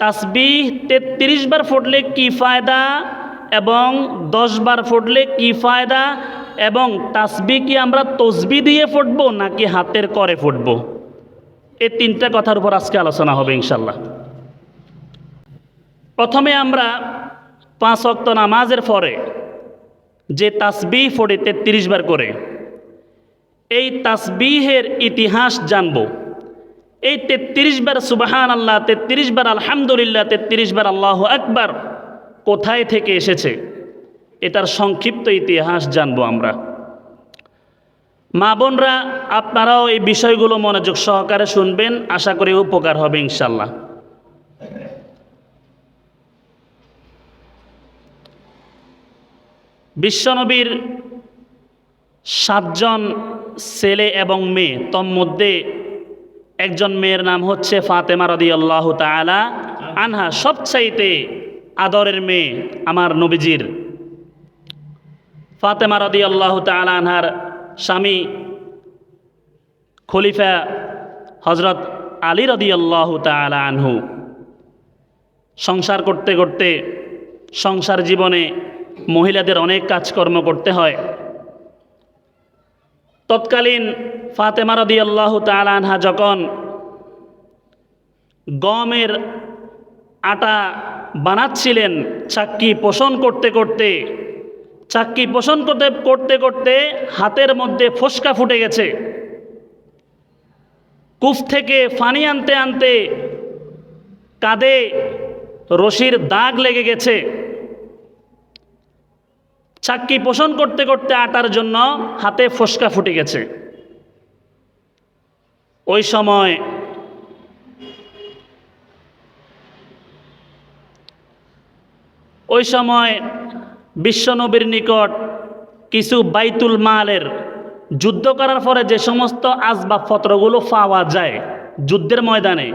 তাসবিহ তেত্রিশ বার ফুটলে কি ফায়দা এবং দশ বার ফুটলে কি ফায়দা এবং তাসবি কি আমরা তসবি দিয়ে ফুটবো নাকি হাতের করে ফুটবো? এই তিনটা কথার উপর আজকে আলোচনা হবে ইনশাল্লাহ প্রথমে আমরা পাঁচ অক্ত নামাজের পরে যে তাসবিহ পড়ি তেত্রিশ বার করে, এই তাসবিহের ইতিহাস জানব। এই তেত্রিশ বার সুবাহান আল্লাহ তেত্রিশ বার আলহামদুলিল্লাহ, তেত্রিশ বার আল্লাহ আকবার কোথায় থেকে এসেছে? এটার সংক্ষিপ্ত ইতিহাস জানব আমরা। মা বোনরা, আপনারাও এই বিষয়গুলো মনোযোগ সহকারে শুনবেন, আশা করি উপকার হবে ইনশাল্লাহ বিশ্বনবীর সাতজন ছেলে এবং মেয়ে, তন্মধ্যে একজন মেয়ের নাম হচ্ছে ফাতেমা রদি আল্লাহ তালা আনহা, সবচাইতে আদরের মেয়ে আমার নবীজির। ফাতেমা রদি আল্লাহ তালা আনহার স্বামী খলিফা হজরত আলী রদি আল্লাহ তালা আনহু। সংসার করতে করতে, সংসার জীবনে মহিলাদের অনেক কাজকর্ম করতে হয়। তৎকালীন ফাতেমা রদি আল্লাহ তালানহা যখন গমের আটা বানাচ্ছিলেন, চাক্কি পোষণ করতে করতে, চাক্কি পোষণ করতে করতে করতে হাতের মধ্যে ফোসকা ফুটে গেছে। কুফ থেকে ফানি আনতে আনতে কাঁধে রশির দাগ লেগে গেছে। চাক্কি পোষণ করতে করতে আটার জন্য হাতে ফসকা ফুটে গেছে। ওই সময় ওই সময় বিশ্বনবীর নিকট কিছু বাইতুল মালের যুদ্ধ করার পরে যে সমস্ত আসবাবপত্রগুলো পাওয়া যায় যুদ্ধের ময়দানে,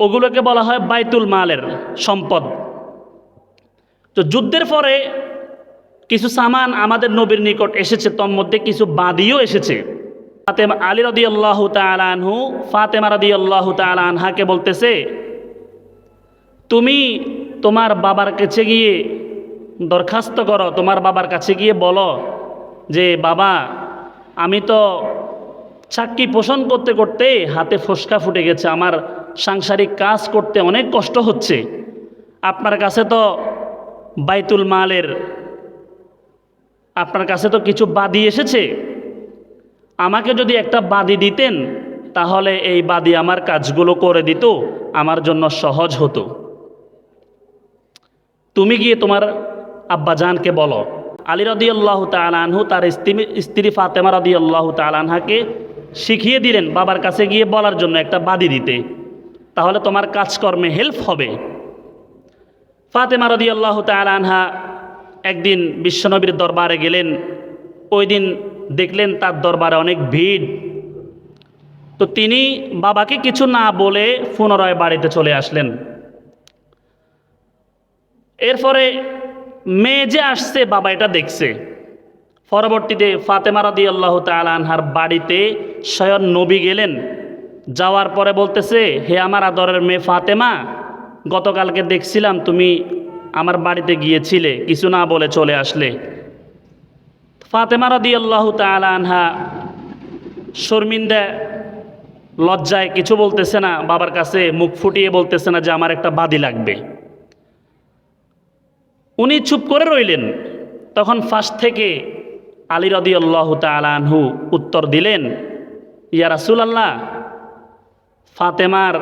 ওগুলোকে বলা হয় বাইতুল মালের সম্পদ। তো যুদ্ধের পরে কিছু সামান আমাদের নবীর নিকট এসেছে তোর মধ্যে কিছু বাদিও এসেছে। ফাতেমা আলী রদি আল্লাহ তালহু ফাতেমা রদি আল্লাহ তালহাকে বলতেছে, তুমি তোমার বাবার কাছে গিয়ে দরখাস্ত করো, তোমার বাবার কাছে গিয়ে বলো যে, বাবা, আমি তো চাক্কি পোষণ করতে করতে হাতে ফসকা ফুটে গেছে, আমার সাংসারিক কাজ করতে অনেক কষ্ট হচ্ছে। আপনার কাছে তো বাইতুল মালের। আপনার কাছে তো কিছু বাদি এসেছে? আমাকে যদি একটা বাদি দিতেন, তাহলে এই বাদি আমার কাজগুলো করে দিত, আমার জন্য সহজ হতো। তুমি গিয়ে তোমার আব্বাজানকে বলো, আলী রদি আল্লাহ তালানহু তার স্ত্রী স্ত্রী ফাতেমা রদি আল্লাহ তালানহাকে শিখিয়ে দিলেন, বাবার কাছে গিয়ে বলার জন্য একটা বাদি দিতে। তাহলে তোমার কাজকর্মে হেল্প হবে। ফাতেমা রদি আল্লাহ আনহা একদিন বিশ্বনবীর দরবারে গেলেন। ওই দিন দেখলেন তার দরবারে অনেক ভিড়। তো তিনি বাবাকে কিছু না বলে পুনরায় বাড়িতে চলে আসলেন। এরপরে মেয়ে যে আসছে, বাবা এটা দেখছে। পরবর্তীতে ফাতেমা রদি আল্লাহ আনহার বাড়িতে স্বয়ং নবী গেলেন। যাওয়ার পরে বলতেছে, হে আমার আদরের মেয়ে ফাতেমা গতকালকে দেখছিলাম তুমি আমার বাড়িতে গিয়েছিলে, কিছু না বলে চলে আসলে। ফাতেমা রদি আল্লাহ আনহা শর্মিন্দা লজ্জায় কিছু বলতেছে না, বাবার কাছে মুখ ফুটিয়ে বলতেছে না যে আমার একটা বাদি লাগবে। উনি চুপ করে রইলেন। তখন ফার্স্ট থেকে আলী রদি আল্লাহ আনহু উত্তর দিলেন, ইয়া রাসুল আল্লাহ ফাতেমার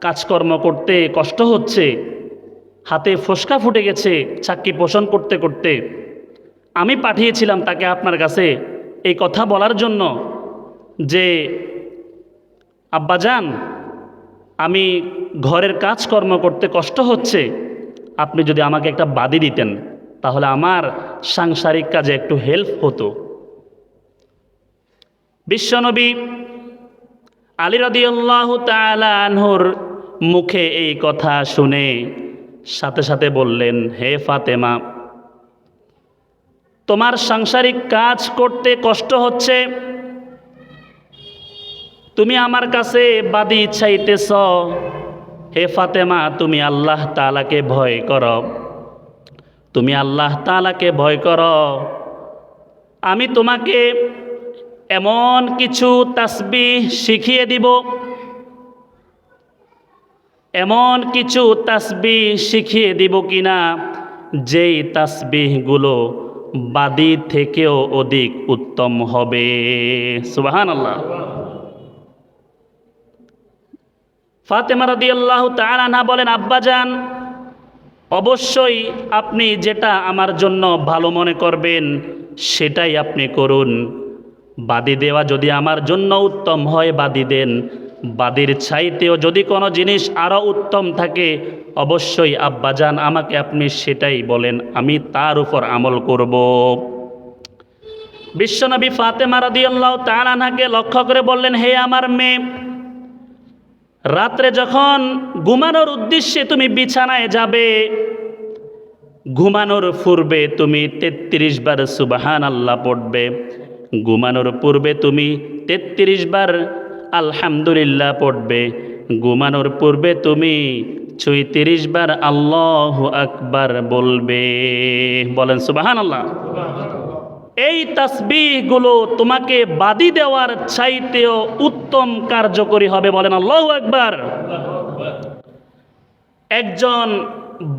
কাজকর্ম করতে কষ্ট হচ্ছে। হাতে ফসকা ফুটে গেছে চাক্কি পোষণ করতে করতে। আমি পাঠিয়েছিলাম তাকে আপনার কাছে এই কথা বলার জন্য যে, আব্বাজান, আমি ঘরের কাজকর্ম করতে কষ্ট হচ্ছে। আপনি যদি আমাকে একটা বাদি দিতেন, তাহলে আমার সাংসারিক কাজে একটু হেল্প হতো। বিশ্বনবী আলী রদিউল্লাহ তালানহুর মুখে এই কথা শুনে সাথে সাথে বললেন, হে ফাতেমা, তোমার সাংসারিক কাজ করতে কষ্ট হচ্ছে। তুমি আমার কাছে বাদি চাইতেছ। হে ফাতেমা, তুমি আল্লাহ তালাকে ভয় কর। তুমি আল্লাহ তালাকে ভয় কর। আমি তোমাকে এমন কিছু তাসবিহ শিখিয়ে দিব এমন কিছু তাসবিহ শিখিয়ে দিব কিনা? যেই তাসবিহগুলো বাদী থেকেও অধিক উত্তম হবে। সুবাহান আল্লাহ ফাতেমা রদি আল্লাহ তালানা বলেন আব্বাজান অবশ্যই আপনি যেটা আমার জন্য ভালো মনে করবেন, সেটাই আপনি করুন। বাদি দেওয়া যদি আমার জন্য উত্তম হয়, বাদি দেন। বাদির ছাইতেও যদি কোনো জিনিস আরও উত্তম থাকে, অবশ্যই আব্বাজান আমাকে আপনি সেটাই বলেন, আমি তার উপর আমল করব। বিশ্বনবী ফাতেমা রদিয়াল্লাহ তালানাকে লক্ষ্য করে বললেন, হে আমার মেয়ে, রাত্রে যখন ঘুমানোর উদ্দেশ্যে তুমি বিছানায় যাবে, ঘুমানোর পূর্বে তুমি তেত্রিশ বার সুবাহান আল্লাহ পড়বে। ঘুমানোর পূর্বে তুমি তেত্রিশ বার আলহামদুলিল্লাহ পড়বে। ঘুমানোর পূর্বে তুমি ছয়ত্রিশ বার আল্লাহ আকবার বলবে। বলেন সুবাহান আল্লাহ এই তাসবিহগুলো তোমাকে বাদি দেওয়ার চাইতেও উত্তম কার্যকরী হবে বলেন আল্লাহ একবার একজন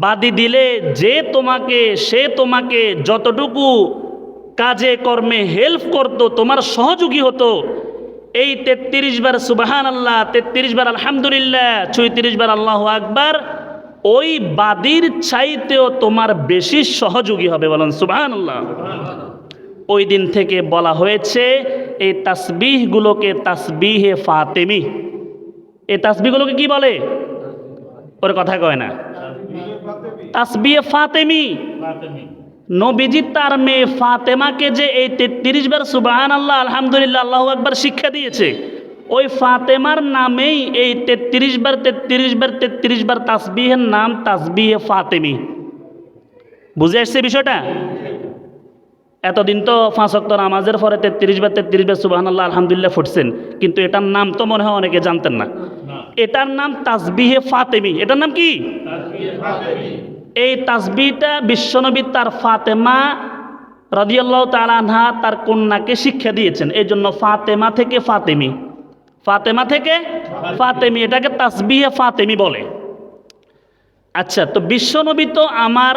বাদি দিলে যে তোমাকে, সে তোমাকে যতটুকু কাজে কর্মে হেল্প করত, তোমার সহযোগী হতো এই তেত্রিশ বার সুবাহান আল্লাহ তেত্রিশ বার আলহামদুলিল্লাহ চৌত্রিশ বার আল্লাহ আকবার, ওই বাদির চাইতেও তোমার বেশি সহযোগী হবে বলেন সুবাহান আল্লাহ ওই দিন থেকে বলা হয়েছে, এই তাসবিহগুলোকে তাসবিহে ফাতেমি। এই তাসবিহগুলোকে কি বলে? ওর কথা কয় না। তাসবিহে ফাতেমি। নবীজি তার মেয়ে ফাতেমাকে যে এই তেত্রিশ বার সুবাহান আল্লাহ আলহামদুলিল্লাহ আল্লাহ একবার শিক্ষা দিয়েছে ওই ফাতেমার নামেই এই তেত্রিশ বার তেত্রিশ বার তেত্রিশ বার তাসবিহের নাম তাসবিহে ফাতেমি। বুঝে আসছে বিষয়টা? এতদিন তো পাঁচ অক্ট নামাজের পরে তেত্রিশ বার তেত্রিশ বার সুবাহ আল্লাহ আলহামদুলিল্লাহ ফুটছেন কিন্তু এটার নাম তো মনে হয় অনেকে জানতেন না। এটার নাম তাসবিহে ফাতেমি এটার নাম কি? এই তাসবিটা বিশ্বনবী তার ফাতেমা রদিয়াল্লাহ তালানহা তার কন্যাকে শিক্ষা দিয়েছেন। এই জন্য ফাতেমা থেকে ফাতেমি। ফাতেমা থেকে ফাতেমি, এটাকে তাসবিহে ফাতেমি বলে। আচ্ছা তো বিশ্বনবী তো আমার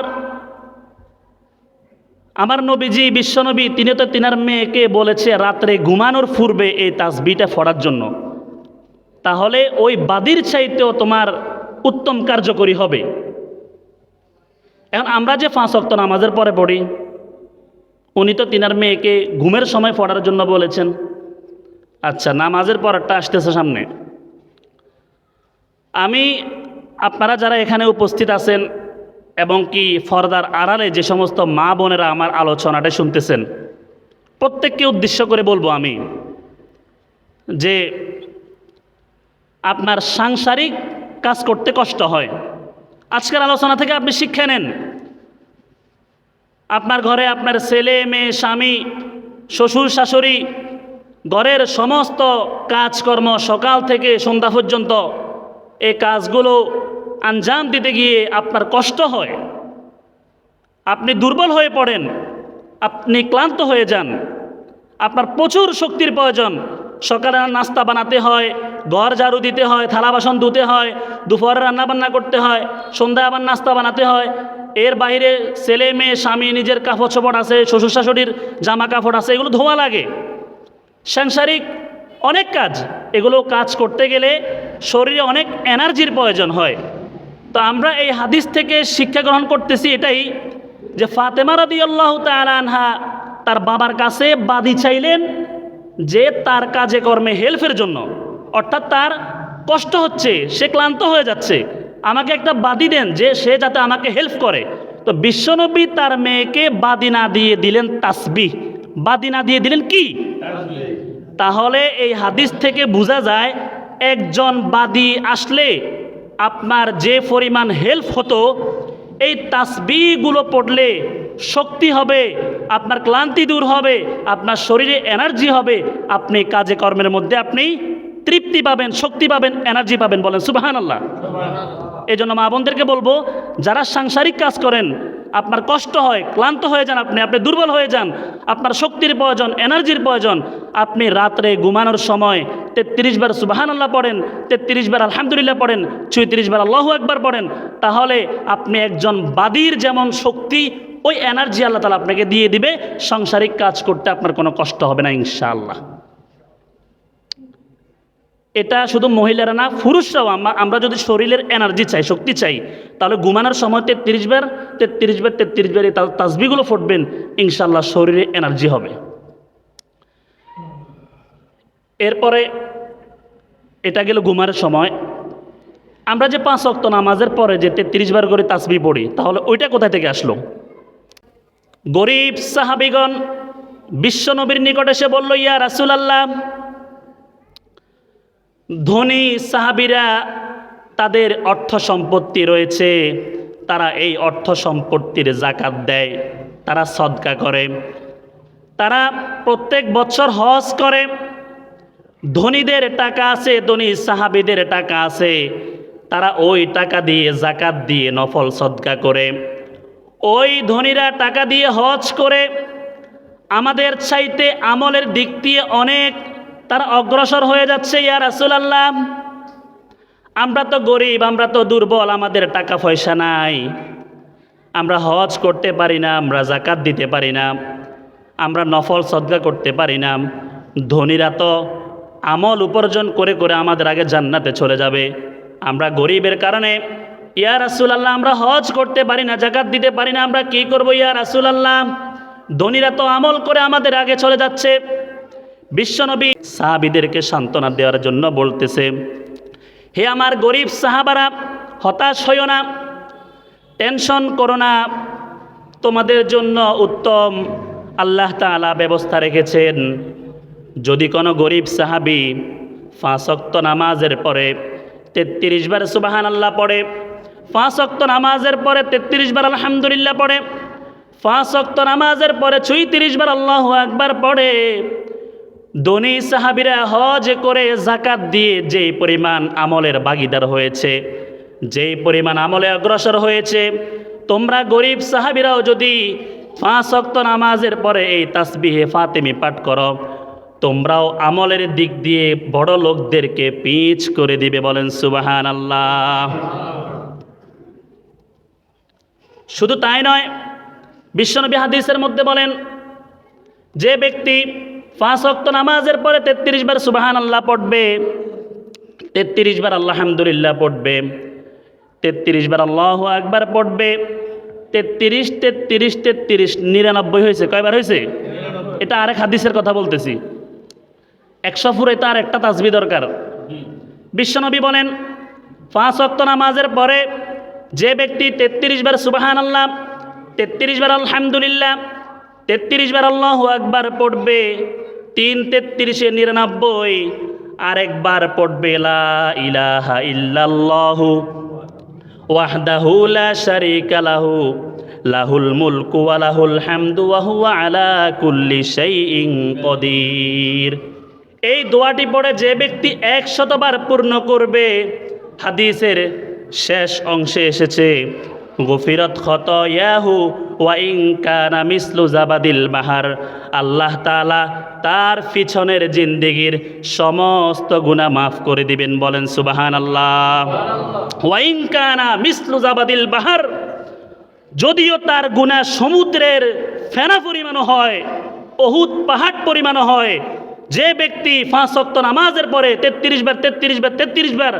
আমার নবীজি, বিশ্বনবী, তিনি তো তিনার মেয়েকে বলেছে রাত্রে ঘুমানোর পূর্বে এই তাসবিটা ফড়ার জন্য। তাহলে ওই বাদির চাইতেও তোমার উত্তম কার্যকরী হবে। এখন আমরা যে পাঁচ অক্ত নামাজের পরে পড়ি, উনি তো তিনার মেয়েকে ঘুমের সময় পড়ার জন্য বলেছেন। আচ্ছা নামাজের পরেরটা আসতেছে সামনে। আমি, আপনারা যারা এখানে উপস্থিত আছেন এবং কি ফরদার আড়ালে যে সমস্ত মা বোনেরা আমার আলোচনাটা শুনতেছেন, প্রত্যেককে উদ্দেশ্য করে বলব আমি যে আপনার সাংসারিক কাজ করতে কষ্ট হয়। আজকের আলোচনা থেকে আপনি শিক্ষা নেন। আপনার ঘরে আপনার ছেলে, মেয়ে, স্বামী, শ্বশুর, শাশুড়ি, ঘরের সমস্ত কাজকর্ম সকাল থেকে সন্ধ্যা পর্যন্ত এই কাজগুলো আঞ্জাম দিতে গিয়ে আপনার কষ্ট হয়। আপনি দুর্বল হয়ে পড়েন, আপনি ক্লান্ত হয়ে যান, আপনার প্রচুর শক্তির প্রয়োজন সকালে নাস্তা বানাতে হয়, ঘর ঝাড়ু দিতে হয়, থালা বাসন ধুতে হয়, দুপুরে রান্না বান্না করতে হয়, সন্ধ্যায় আবার নাস্তা বানাতে হয়। এর বাইরে ছেলে, মেয়ে, স্বামী, নিজের কাপড় চোপড় আছে, শ্বশুর শাশুড়ির জামা কাপড় আছে, এগুলো ধোয়া লাগে। সাংসারিক অনেক কাজ, এগুলো কাজ করতে গেলে শরীরে অনেক এনার্জির প্রয়োজন হয়। তো আমরা এই হাদিস থেকে শিক্ষা গ্রহণ করতেছি এটাই যে ফাতেমা রদি আল্লাহ আনহা তার বাবার কাছে বাদি চাইলেন যে তার কাজে কর্মে হেল্পের জন্য, অর্থাৎ তার কষ্ট হচ্ছে, সে ক্লান্ত হয়ে যাচ্ছে, আমাকে একটা বাদি দেন যে সে যাতে আমাকে হেল্প করে। তো বিশ্বনবী তার মেয়েকে বাদি না দিয়ে দিলেন তাসবি বাদি না দিয়ে দিলেন কি? তাহলে এই হাদিস থেকে বোঝা যায়, একজন বাদী আসলে আপনার যে পরিমাণ হেল্প হতো এই তাসবিগুলো পড়লে শক্তি হবে, আপনার ক্লান্তি দূর হবে, আপনার শরীরে এনার্জি হবে, আপনি কাজে কর্মের মধ্যে আপনি তৃপ্তি পাবেন, শক্তি পাবেন, এনার্জি পাবেন বলেন সুবাহান আল্লাহ এই জন্য মা বোনদেরকে বলব, যারা সাংসারিক কাজ করেন, আপনার কষ্ট হয়, ক্লান্ত হয়ে যান আপনি আপনি দুর্বল হয়ে যান, আপনার শক্তির প্রয়োজন, এনার্জির প্রয়োজন, আপনি রাত্রে ঘুমানোর সময় তেত্রিশ বার সুবাহান আল্লাহ পড়েন, তেত্রিশ বার আলহামদুলিল্লাহ পড়েন চৌত্রিশ বার আল্লাহ একবার পড়েন, তাহলে আপনি একজন বাদীর যেমন শক্তি, ওই এনার্জি আল্লাহ তালা আপনাকে দিয়ে দিবে, সাংসারিক কাজ করতে আপনার কোনো কষ্ট হবে না ইনশাআল্লাহ। এটা শুধু মহিলারা না, পুরুষরাও আমরা যদি শরীরের এনার্জি চাই, শক্তি চাই, তাহলে ঘুমানোর সময় তেত্রিশ বার তেত্রিশ বার তেত্রিশ বার এই তাজবিগুলো ফুটবেন ইনশাল্লাহ শরীরে এনার্জি হবে। এরপরে এটা গেল ঘুমার সময়। আমরা যে পাঁচ অক্ত নামাজের পরে যে তেত্রিশ বার করে তাসবি পড়ি, তাহলে ওইটা কোথায় থেকে আসলো? গরিব সাহাবিগণ বিশ্বনবীর নিকট এসে বলল, ইয়া রাসুল আল্লাহ ধনী সাহাবিরা তাদের অর্থ সম্পত্তি রয়েছে, তারা এই অর্থ সম্পত্তির জাকাত দেয়, তারা সদকা করে, তারা প্রত্যেক বছর হজ করে ধনীদের টাকা আছে, ধনী সাহাবিদের টাকা আছে। তারা ওই টাকা দিয়ে জাকাত দিয়ে নফল সদকা করে। ওই ধনীরা টাকা দিয়ে হজ করে। আমাদের চাইতে আমলের দিক দিয়ে অনেক, তারা অগ্রসর হয়ে যাচ্ছে ইয়ার ইয়া রাসূলুল্লাহ। আমরা তো গরিব, আমরা তো দুর্বল, আমাদের টাকা পয়সা নাই। আমরা হজ করতে পারি না, আমরা জাকাত দিতে পারি না। আমরা নফল সদকা করতে পারি না। ধনীরা তো আমল উপার্জন করে করে আমাদের আগে জান্নাতে চলে যাবে। আমরা গরিবের কারণে, ইয়া রাসূলুল্লাহ, আমরা হজ করতে পারি না, জাকাত দিতে পারি না, আমরা কি করব ইয়া রাসূলুল্লাহ? ধনীরা তো আমল করে আমাদের আগে চলে যাচ্ছে। বিশ্বনবী সাহাবিদেরকে সান্ত্বনা দেওয়ার জন্য বলতেছে, হে আমার গরিব সাহাবারা, হতাশ হইও না, টেনশন করো না, তোমাদের জন্য উত্তম আল্লাহ তাআলা ব্যবস্থা রেখেছেন। যদি কোনো গরিব সাহাবি অক্ত নামাজের পরে তেত্রিশ বার সুবাহান আল্লাহ পড়ে অক্ত নামাজের পরে তেত্রিশ বার আলহামদুলিল্লাহ পড়ে অক্ত নামাজের পরে ছুঁইত্রিশ বার আল্লাহ একবার পড়ে, ধনী সাহাবিরা হজ করে জাকাত দিয়ে যেই পরিমাণ আমলের বাগিদার হয়েছে যেই পরিমাণ আমলে অগ্রসর হয়েছে, তোমরা গরিব সাহাবিরাও যদি অক্ত নামাজের পরে এই তাসবিহে ফাতেমি পাঠ করো তোমরাও আমলের দিক দিয়ে বড় লোকদেরকে পিচ করে দিবে বলেন সুবাহান আল্লাহ শুধু তাই নয়, বিশ্বনবী হাদিসের মধ্যে বলেন, যে ব্যক্তি পাঁচ অক্ত নামাজের পরে তেত্রিশ বার সুবাহান আল্লাহ পড়বে, তেত্রিশ বার আল্লাহামদুলিল্লাহ পড়বে, তেত্রিশ বার আল্লাহ একবার পড়বে, তেত্রিশ তেত্রিশ তেত্রিশ, নিরানব্বই হয়েছে, কয়বার হয়েছে? এটা আরেক হাদিসের কথা বলতেছি। একশো ফুরে তার একটা তাজবি দরকার। বিশ্বনবী বলেন, পাঁচ অক্ত নামাজের পরে যে ব্যক্তি তেত্রিশ বার সুবাহান আল্লাহ তেত্রিশ বার আলহামদুলিল্লাহ, তেত্রিশ বার আল্লাহ একবার পড়বে, তিন তেত্রিশে নিরানব্বই, আরেকবার পড়বে, লা ইলাহা ইল্লাল্লাহু ওয়াহদাহু লা লাহু, লাহুল মুলকু ওয়া লাহুল হামদু ওয়া হুয়া আলা কুল্লি শাইইন কদির। এই দোয়াটি পড়ে যে ব্যক্তি একশতবার পূর্ণ করবে, হাদিসের শেষ অংশে এসেছে, গফিরত খত ইয়াহু ওয়াইং কানা মিসলু জাবাদিল বাহার আল্লাহ তাআলা তার পিছনের জিন্দিগির সমস্ত গুনাহ মাফ করে দিবেন, বলেন সুবাহান আল্লাহ ওয়াইং কানা মিসলু জাবাদিল বাহার যদিও তার গুণা সমুদ্রের ফেনা পরিমাণও হয় বহুত পাহাড় পরিমাণও হয় যে ব্যক্তি পাঁচ অক্ত নামাজের পরে তেত্রিশ বার তেত্রিশ বার তেত্রিশ বার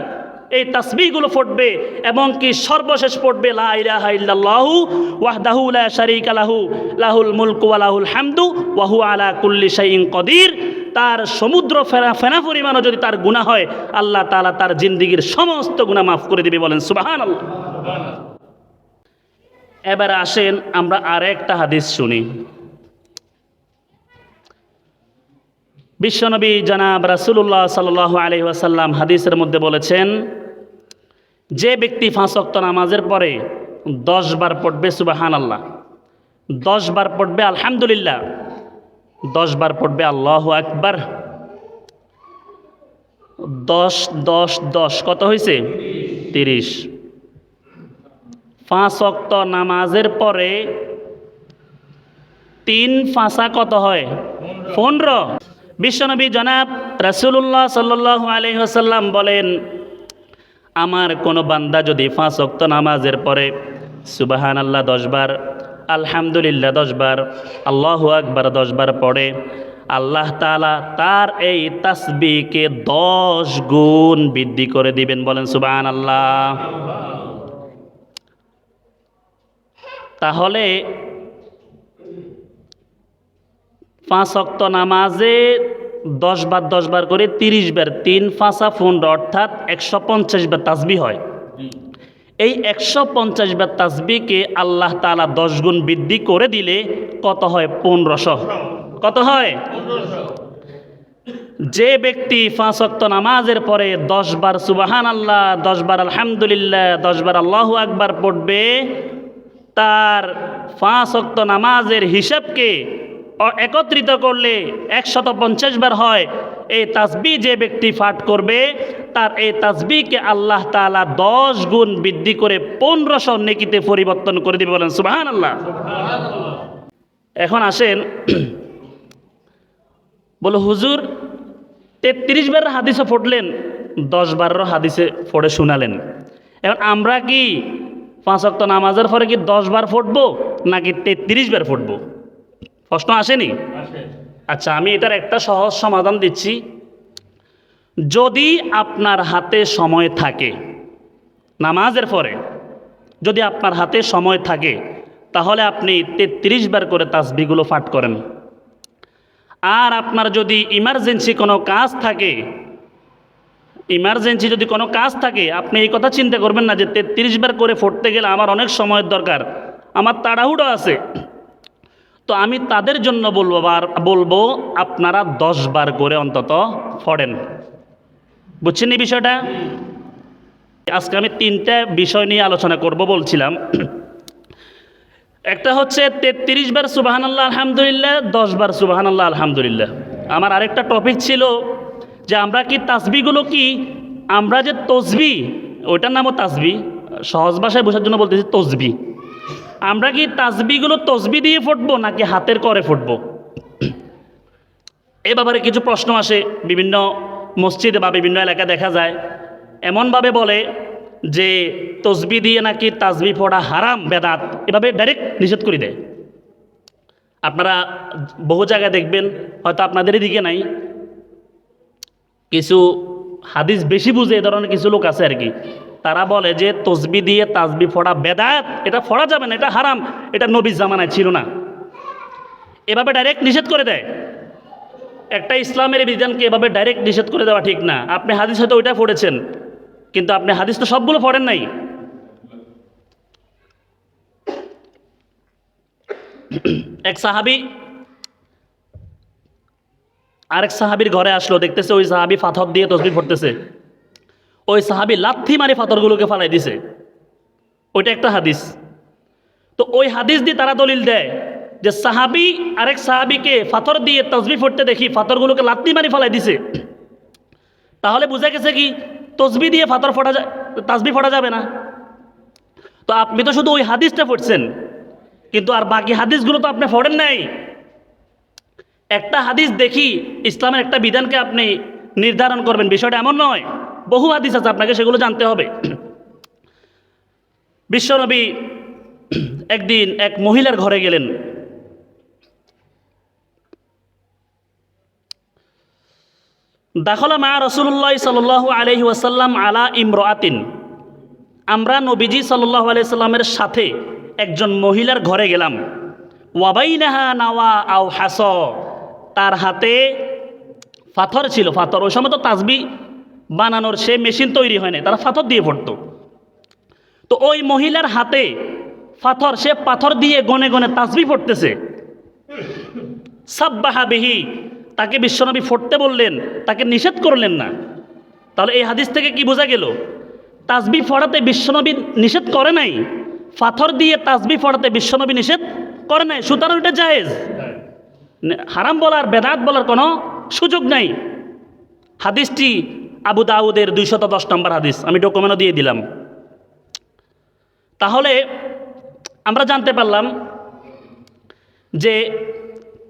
এই তাসবিগুলো ফুটবে এবং কি সর্বশেষ পড়বে, লা ইলাহা ইল্লাল্লাহু ওয়াহদাহু শারীকা লাহু, লাহুল মুলকু ওয়া লাহুল হামদু ওয়া হুয়া আলা কুল্লি শাইইন কদির। তার সমুদ্র ফেনা ফেনা পরিমাণও যদি তার গুনাহ হয়, আল্লাহ তালা তার জিন্দিগির সমস্ত গুনাহ মাফ করে দিবে বলেন, সুবহানাল্লাহ। এবার আসেন আমরা আর একটা হাদিস শুনি। বিশ্বনবী জনাব রাসুল্লাহ সাল আলহি ওয়াসাল্লাম হাদিসের মধ্যে বলেছেন, যে ব্যক্তি ফাঁসক্ত নামাজের পরে দশ বার পড়বে সুবাহান আল্লাহ দশ বার পড়বে, আলহামদুলিল্লাহ। দশ বার পড়বে, আল্লাহ আকবার। দশ দশ দশ, কত হয়েছে তিরিশ। পাঁচ অক্ত নামাজের পরে তিন ফাঁসা কত হয়? পনেরো। বিশ্বনবী জনাব রাসুল্লাহ সাল্লাহ আলহিহাসাল্লাম বলেন, আমার কোনো বান্দা যদি পাঁচ অক্ত নামাজের পরে সুবাহান আল্লাহ দশবার আলহামদুলিল্লাহ দশবার আল্লাহ আকবার দশবার পড়ে, আল্লাহ তালা তার এই তাসবিকে দশ গুণ বৃদ্ধি করে দিবেন। বলেন সুবাহান আল্লাহ তাহলে পাঁচ অক্ত নামাজে দশ বার দশ বার করে তিরিশ বার, তিন ফাঁসা পনেরো, অর্থাৎ একশো পঞ্চাশ বার তাসবি হয়। এই একশো পঞ্চাশ বার তাসবিকে আল্লাহ তালা দশ গুণ বৃদ্ধি করে দিলে কত হয়? পনেরোশো। কত হয়? যে ব্যক্তি পাঁচ নামাজের পরে দশ বার সুবাহান আল্লাহ দশ বার আলহামদুলিল্লাহ, দশ বার আল্লাহ আকবার পড়বে, তার পাঁচ নামাজের হিসাবকে একত্রিত করলে একশত পঞ্চাশ বার হয়। এই তাসবি যে ব্যক্তি পাঠ করবে, তার এই তাসবিকে আল্লাহ তাআলা দশ গুণ বৃদ্ধি করে পনেরোশো নেকিতে পরিবর্তন করে দিবে বলেন সুবাহান আল্লাহ এখন আসেন, বলো হুজুর, তেত্রিশ বার হাদিসে পড়লেন, দশ বারেরও হাদিসে পড়ে শোনালেন। এখন আমরা কি পাঁচ অক্ত নামাজের পরে কি দশ বার ফুটবো নাকি তেত্রিশ বার ফুটবো প্রশ্ন আসেনি? আচ্ছা আমি এটার একটা সহজ সমাধান দিচ্ছি। যদি আপনার হাতে সময় থাকে নামাজের পরে যদি আপনার হাতে সময় থাকে তাহলে আপনি তেত্রিশ বার করে তাসবিগুলো পাঠ করেন। আর আপনার যদি ইমার্জেন্সি কোনো কাজ থাকে ইমার্জেন্সি যদি কোনো কাজ থাকে আপনি এই কথা চিন্তা করবেন না যে তেত্রিশ বার করে ফুটতে গেলে আমার অনেক সময়ের দরকার। আমার তাড়াহুড়ো আছে। তো আমি তাদের জন্য বলব বার, বলব, আপনারা দশ বার করে অন্তত ফড়েন বুঝছেন এই বিষয়টা? আজকে আমি তিনটা বিষয় নিয়ে আলোচনা করব বলছিলাম। একটা হচ্ছে তেত্রিশ বার সুবাহান আল্লাহ আলহামদুলিল্লাহ, দশ বার সুবাহান আল্লাহ আলহামদুলিল্লাহ। আমার আরেকটা টপিক ছিল যে আমরা কি তাসবিগুলো কি? আমরা যে তসবি ওইটার নামও তাসবি সহজ ভাষায় বোঝার জন্য বলতেছি তসবি আমরা কি তাজবিগুলো তসবি দিয়ে ফুটবো নাকি হাতের করে ফুটবো? এ ব্যাপারে কিছু প্রশ্ন আসে বিভিন্ন মসজিদে বা বিভিন্ন এলাকায় দেখা যায়। এমনভাবে বলে যে তসবি দিয়ে নাকি তাজবি পড়া হারাম, বেদাত, এভাবে ডাইরেক্ট নিষেধ করে দেয়। আপনারা বহু জায়গায় দেখবেন, হয়তো আপনাদের দিকে নাই। কিছু হাদিস বেশি বুঝে এ ধরনের কিছু লোক আছে আর কি। তারা বলে যে তসবি দিয়ে তাজবি ফোড়া বেদাত এটা ফোড়া যাবে না, এটা হারাম, এটা নবীর জামানায় ছিল না। এভাবে ডাইরেক্ট নিষেধ করে দেয়। একটা ইসলামের বিধানকে এভাবে ডাইরেক্ট নিষেধ করে দেওয়া ঠিক না। আপনি হাদিস হয়তো ওইটা পড়েছেন, কিন্তু আপনি হাদিস তো সবগুলো পড়েন নাই। এক সাহাবি, আরেক সাহাবির ঘরে আসলো, দেখতেছে ওই সাহাবি ফাথর দিয়ে তসবি পড়তেছে। ওই সাহাবি লাথি মারি পাথরগুলোকে ফালাই দিছে। ওইটা একটা হাদিস। তো ওই হাদিস দিয়ে তারা দলিল দেয় যে সাহাবি, আরেক সাহাবিকে পাথর দিয়ে তসবি পড়তে দেখি পাথরগুলোকে লাত্তি মারি ফালাই দিছে। তাহলে বোঝা গেছে কি তসবি দিয়ে পাথর ফোটা যায় তাসবি ফোটা যাবে না। তো আপনি তো শুধু ওই হাদিসটা পড়ছেন, কিন্তু আর বাকি হাদিসগুলো তো আপনি পড়েন নাই। একটা হাদিস দেখি ইসলামের একটা বিধানকে আপনি নির্ধারণ করবেন, বিষয়টা এমন নয়। বহু হাদিস আছে, আপনাকে সেগুলো জানতে হবে। বিশ্বনবী একদিন এক মহিলার ঘরে গেলেন। দাখলা মা রসুল্লাহ সাল আলহি ওয়াসাল্লাম আলা ইমরাতিন। আমরা নবীজি সাল্লাহ আলাইসাল্লামের সাথে একজন মহিলার ঘরে গেলাম। ওয়াবাইনাহা নাওয়া আও হাস। তার হাতে পাথর ছিল পাথর ওই সময় তো তাসবি বানানোর সে মেশিন তৈরি হয় না তারা পাথর দিয়ে পড়তো। তো ওই মহিলার হাতে পাথর সে পাথর দিয়ে গনে গনে তাসবি পড়তেছে। সাব্বাহা বিহি, তাকে বিশ্বনবী ফটতে বললেন, তাকে নিষেধ করলেন না। তাহলে এই হাদিস থেকে কি বোঝা গেল? তাসবি ফড়াতে বিশ্বনবী নিষেধ করে নাই পাথর দিয়ে তাসবি ফড়াতে বিশ্বনবী নিষেধ করে নাই, সুতরাং এটা জায়েজ। হারাম বলার, বেদাত বলার কোনো সুযোগ নাই। হাদিসটি আবু দাউদের দুইশত দশ নম্বর হাদিস। আমি ডকুমেন্টও দিয়ে দিলাম। তাহলে আমরা জানতে পারলাম যে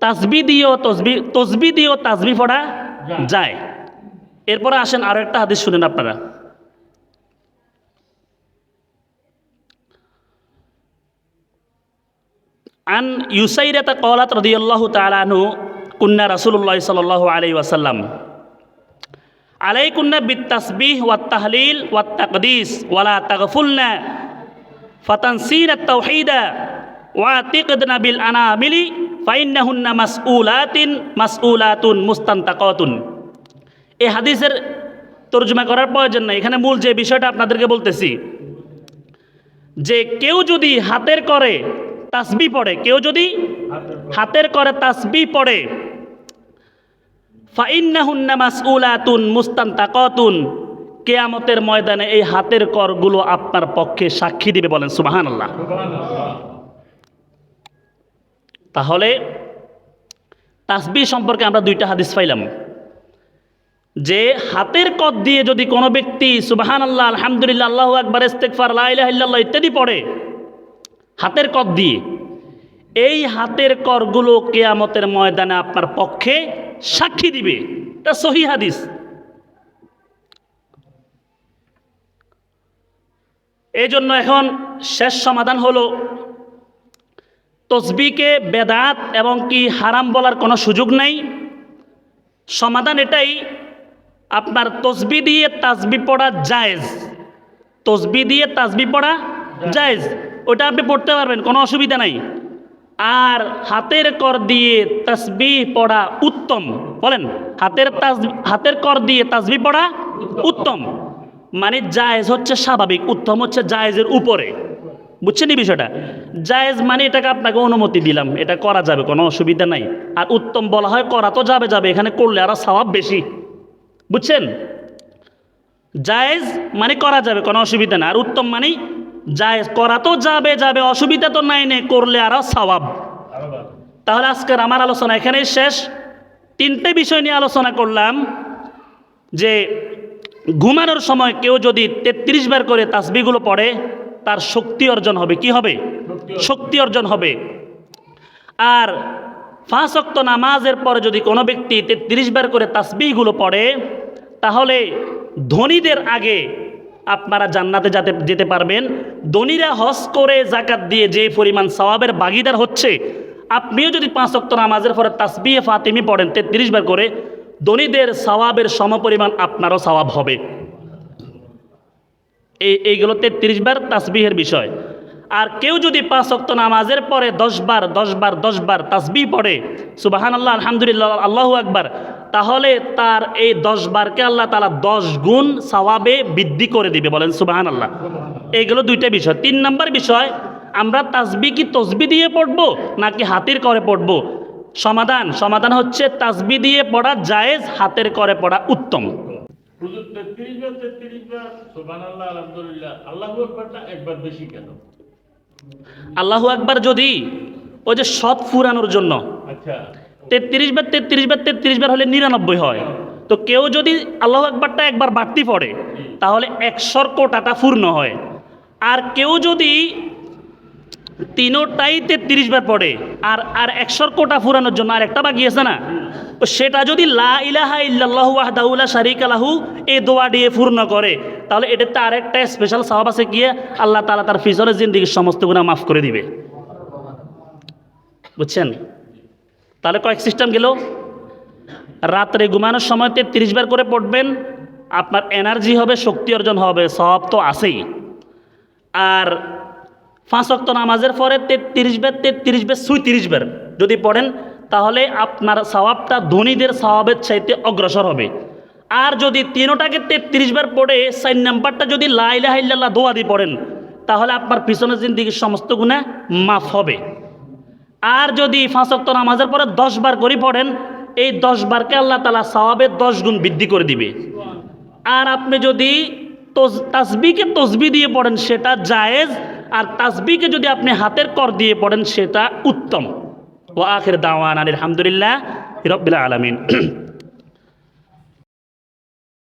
তাসবি দিয়েও তসবি তসবি দিয়েও তাসবি পড়া যায়। এরপরে আসেন আরও একটা হাদিস শুনেন আপনারা। আন ইউসাইরাতা কলাত রদিয়াল্লাহু তাআলা আনহু কুন্না রাসূলুল্লাহ সাল্লাল্লাহু আলাইহি ওয়াসাল্লাম। আলাইকুন্না বিত্তাসবিহ ওয়াত তাহলিল ওয়াত তাকদিস ওয়ালা তাগফুলনা ফাতানসিনা তাওহীদা ওয়াতিকদনা বিল আনামিলি ফাইন্নাহুন্না মাসউলাতিন, মাসউলাতুন মুস্তান্তাকাতুন। এই হাদিসের তর্জমা করার প্রয়োজন নাই। এখানে মূল যে বিষয়টা আপনাদেরকে বলতেছি, যে কেউ যদি হাতের করে তাসবি পড়ে, কেউ যদি হাতের করে তাসবি পড়ে কেয়ামতের ময়দানে এই হাতের করগুলো আপনার পক্ষে সাক্ষী দিবে বলেন, সুবহানাল্লাহ। তাহলে তাসবি সম্পর্কে আমরা দুইটা হাদিস পাইলাম। যে হাতের কদ দিয়ে যদি কোনো ব্যক্তি সুবাহান আল্লাহ আলহামদুলিল্লাহ, আল্লাহ আকবর ইস্তেকফার লাইল্লাহ ইত্যাদি পড়ে, হাতের কদ দিয়ে এই হাতের করগুলো কেয়ামতের ময়দানে আপনার পক্ষে সাক্ষী দিবে। এটা সহি হাদিস। এই জন্য এখন শেষ সমাধান হলো, তসবিকে বেদাত এবং কি হারাম বলার কোনো সুযোগ নাই। সমাধান এটাই, আপনার তসবি দিয়ে তাজবি পড়া জায়েজ। তসবি দিয়ে তাজবি পড়া জায়েজ। ওটা আপনি পড়তে পারবেন, কোনো অসুবিধা নাই। আর হাতের কর দিয়ে তাসবি পড়া উত্তম। বলেন, হাতের হাতের কর দিয়ে তাসবি পড়া উত্তম। মানে জায়েজ হচ্ছে স্বাভাবিক, উত্তম হচ্ছে জায়েজের উপরে। বুঝছেন এই বিষয়টা? জায়েজ মানে এটাকে আপনাকে অনুমতি দিলাম, এটা করা যাবে, কোনো অসুবিধা নাই। আর উত্তম বলা হয়, করা তো যাবে যাবে, এখানে করলে আরও স্বভাব বেশি। বুঝছেন? জায়েজ মানে করা যাবে, কোনো অসুবিধা নাই। আর উত্তম মানে জায়েজ করা তো যাবে যাবে অসুবিধা তো নাই নে করলে আরও স্বভাব তাহলে আজকের আমার আলোচনা এখানেই শেষ। তিনটে বিষয় নিয়ে আলোচনা করলাম যে ঘুমানোর সময় কেউ যদি তেত্রিশ বার করে তাসবিগুলো পড়ে তার শক্তি অর্জন হবে। কি হবে? শক্তি অর্জন। হবে। আর অক্ত নামাজের পরে যদি কোনো ব্যক্তি তেত্রিশ বার করে তাসবিগুলো পড়ে তাহলে ধনীদের আগে আপনারা জান্নাতে যেতে যেতে পারবেন। ধনীরা হজ করে জাকাত দিয়ে যে পরিমাণ সওয়াবের বাগিদার হচ্ছে, আপনিও যদি পাঁচ অক্ত নামাজের পরে তাসবিহে ফাতিমি পড়েন তেত্রিশ বার করে, ধনীদের সওয়াবের সমপরিমাণ আপনারও সওয়াব হবে। এই, এইগুলো তেত্রিশ বার তাসবিহের বিষয়। আর কেউ যদি পাঁচ অক্ত নামাজের পরে দশ বার দশ বার দশ বার তাসবি পড়ে সুবাহান আল্লাহ আলহামদুলিল্লাহ, আল্লাহু আকবার, তাহলে তার এই দশ বারকে আল্লাহ তালা দশ গুণ সওয়াবে বৃদ্ধি করে দিবে, বলেন সুবাহান আল্লাহ এইগুলো দুইটা বিষয়। তিন নম্বর বিষয় আমরা তাসবি কি তসবি দিয়ে পড়ব নাকি হাতির করে পড়ব? সমাধান সমাধান হচ্ছে তাসবি দিয়ে পড়া জায়েজ হাতের করে পড়া উত্তম। আল্লাহ একবার যদি ওই যে সৎ ফুরানোর জন্য আচ্ছা। তেত্রিশ বার তেত্রিশ বার তেত্রিশ বার হলে নিরানব্বই হয়। তো কেউ যদি আল্লাহ একবারটা একবার বাড়তি পড়ে তাহলে একশোর কোটাটা পূর্ণ হয়। আর কেউ যদি তিনোটাই তেত্রিশ বার পড়ে, আর আর একশোর কোটা ফুরানোর জন্য আর একটা বাকি আছে না? সেটা যদি লা ইলাহা ইল্লাল্লাহু ওয়াহদাহুলা শারিকা লাহু এই দোয়া দিয়ে পূর্ণ করে, তাহলে এটাতে আরেকটা স্পেশাল সাহাব আছে গিয়ে আল্লাহ তালা তার ফিজরের জিন্দিগির সমস্ত গুণা মাফ করে দিবে। বুঝছেন? তাহলে কয়েক সিস্টেম গেল। রাত্রে ঘুমানোর সময় তেত্রিশ বার করে পড়বেন, আপনার এনার্জি হবে, শক্তি অর্জন হবে সব তো আছেই। আর পাঁচ অক্ত নামাজের পরে তেত্রিশ বার তেত্রিশ বার সুইত্রিশ বার যদি পড়েন, তাহলে আপনার স্বভাবটা ধনীদের সওয়াবের চাইতে অগ্রসর হবে। আর যদি তিনোটাকে তেত্রিশ বার পড়ে সাইন নাম্বারটা যদি লাইলা হাইল্লাহ দোয়া দিয়ে পড়েন, তাহলে আপনার পিছনের জিন্দিগির সমস্ত গুণা মাফ হবে। আর যদি ফাঁসক্ত নামাজের পরে দশ বার করে পড়েন, এই দশ বারকে আল্লাহ তালা সওয়াবের দশ গুণ বৃদ্ধি করে দিবে। আর আপনি যদি তাসবিকে তসবি দিয়ে পড়েন সেটা জায়েজ, আর তাসবিকে যদি আপনি হাতের কর দিয়ে পড়েন সেটা উত্তম। ও আখের দাওয়ান আলহামদুলিল্লাহ রবিল্লা আলমিন।